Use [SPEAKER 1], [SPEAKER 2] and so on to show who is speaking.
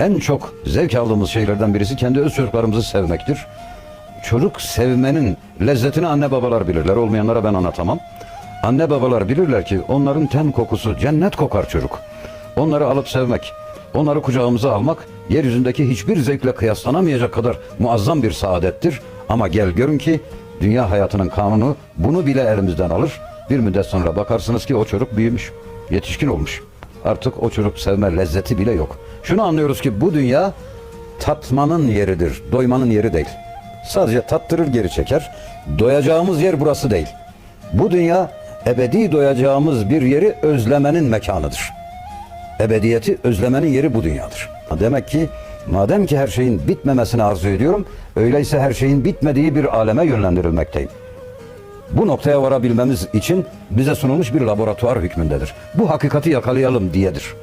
[SPEAKER 1] en çok zevk aldığımız şeylerden birisi kendi öz çocuklarımızı sevmektir. Çocuk sevmenin lezzetini anne babalar bilirler. Olmayanlara ben anlatamam. Anne babalar bilirler ki onların ten kokusu cennet kokar çocuk. Onları alıp sevmek, onları kucağımıza almak yeryüzündeki hiçbir zevkle kıyaslanamayacak kadar muazzam bir saadettir. Ama gel görün ki dünya hayatının kanunu bunu bile elimizden alır. Bir müddet sonra bakarsınız ki o çocuk büyümüş, yetişkin olmuş. Artık o çocuk sevme lezzeti bile yok. Şunu anlıyoruz ki bu dünya tatmanın yeridir, doymanın yeri değil. Sadece tattırır geri çeker. Doyacağımız yer burası değil. Bu dünya ebedi doyacağımız bir yeri özlemenin mekanıdır. Ebediyeti özlemenin yeri bu dünyadır. Demek ki madem ki her şeyin bitmemesini arzu ediyorum, öyleyse her şeyin bitmediği bir aleme yönlendirilmekteyim. Bu noktaya varabilmemiz için bize sunulmuş bir laboratuvar hükmündedir. Bu hakikati yakalayalım diyedir.